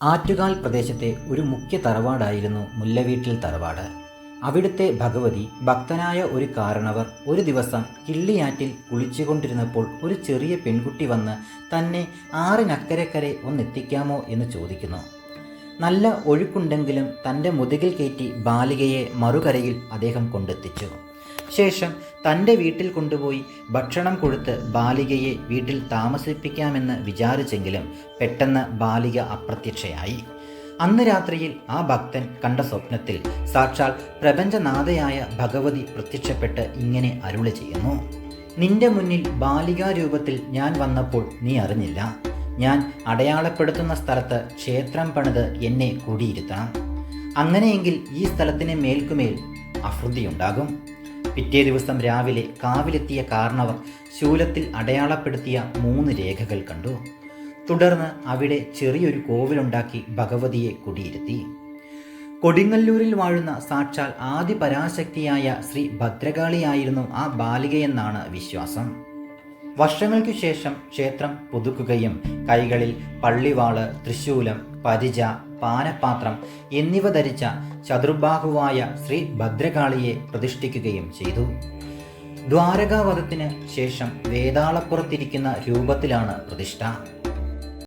ആറ്റുകാൽ പ്രദേശത്തെ ഒരു മുഖ്യ തറവാടായിരുന്നു മുല്ലവീട്ടിൽ തറവാട്. അവിടുത്തെ ഭഗവതി ഭക്തനായ ഒരു കാരണവർ ഒരു ദിവസം കിള്ളിയാറ്റിൽ കുളിച്ചുകൊണ്ടിരുന്നപ്പോൾ ഒരു ചെറിയ പെൺകുട്ടി വന്ന് തന്നെ ആറിനക്കരക്കരെ ഒന്നെത്തിക്കാമോ എന്ന് ചോദിക്കുന്നു. നല്ല ഒഴുക്കുണ്ടെങ്കിലും തന്റെ മുതുകിൽ കയറ്റി ബാലികയെ മറുകരയിൽ അദ്ദേഹം കൊണ്ടെത്തിച്ചു. ശേഷം തന്റെ വീട്ടിൽ കൊണ്ടുപോയി ഭക്ഷണം കൊടുത്ത് ബാലികയെ വീട്ടിൽ താമസിപ്പിക്കാമെന്ന് വിചാരിച്ചെങ്കിലും പെട്ടെന്ന് ബാലിക അപ്രത്യക്ഷയായി. അന്ന് രാത്രിയിൽ ആ ഭക്തൻ കണ്ട സ്വപ്നത്തിൽ സാക്ഷാൽ പ്രപഞ്ചനാഥയായ ഭഗവതി പ്രത്യക്ഷപ്പെട്ട് ഇങ്ങനെ അരുളി ചെയ്യുന്നു. നിന്റെ മുന്നിൽ ബാലികാരൂപത്തിൽ ഞാൻ വന്നപ്പോൾ നീ അറിഞ്ഞില്ല. ഞാൻ അടയാളപ്പെടുത്തുന്ന സ്ഥലത്ത് ക്ഷേത്രം പണിത് എന്നെ കൂടിയിരുത്തണം. അങ്ങനെയെങ്കിൽ ഈ സ്ഥലത്തിന് മേൽക്കുമേൽ അഹൃതിയുണ്ടാകും പിറ്റേ ദിവസം രാവിലെ കാവിലെത്തിയ കാർണവർ ശൂലത്തിൽ അടയാളപ്പെടുത്തിയ മൂന്ന് രേഖകൾ കണ്ടു. തുടർന്ന് അവിടെ ചെറിയൊരു കോവിലുണ്ടാക്കി ഭഗവതിയെ കുടിയിരുത്തി. കൊടിങ്ങല്ലൂരിൽ വാഴുന്ന സാക്ഷാൽ ആദി പരാശക്തിയായ ശ്രീ ഭദ്രകാളിയായിരുന്നു ആ ബാലികയെന്നാണ് വിശ്വാസം. വർഷങ്ങൾക്കു ശേഷം ക്ഷേത്രം പുതുക്കുകയും കൈകളിൽ പള്ളിവാൾ തൃശൂലം പരിച പാനപാത്രം എന്നിവ ധരിച്ച ചതുർബാഹുവായ ശ്രീ ഭദ്രകാളിയെ പ്രതിഷ്ഠിക്കുകയും ചെയ്തു. ദ്വാരകാവധത്തിന് ശേഷം വേതാളപ്പുറത്തിരിക്കുന്ന രൂപത്തിലാണ് പ്രതിഷ്ഠ.